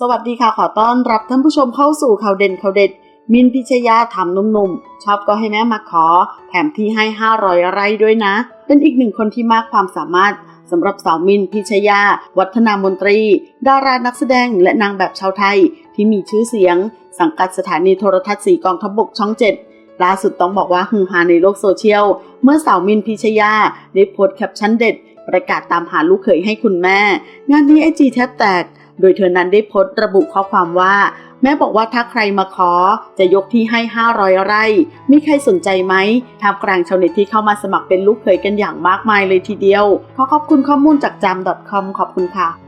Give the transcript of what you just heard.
สวัสดีค่ะ ขอต้อนรับท่านผู้ชมเข้าสู่ข่าวเด่นข่าวเด็ด มินพิชยาทำนุ่มๆ ชอบก็ให้แม่มาขอ แถมที่ให้ 500 ไร่ด้วยนะ เป็นอีกหนึ่งคนที่มากความสามารถสำหรับสาวมินพิชยา วัฒนามนตรี ดารานักแสดงและนางแบบชาวไทย ที่มีชื่อเสียง สังกัดสถานีโทรทัศน์สีกองทัพบกช่องเจ็ดล่าสุดต้องบอกว่าฮือฮาในโลกโซเชียล เมื่อสาวมินพิชยาได้โพสต์แคปชั่นเด็ด ประกาศตามหาลูกเขยให้คุณแม่ งานนี้ไอจีแทบแตก โดยเธอนั้นได้โพสต์ระบุข้อความว่า แม่บอกว่าถ้าใครมาขอจะยกที่ให้ 500 ไร่ มีใครสนใจไหมท่ามกลางชาวเน็ตที่เข้ามาสมัครเป็นลูกเขยกันอย่างมากมายเลยทีเดียว ขอขอบคุณข้อมูลจากจาม .com ขอบคุณค่ะ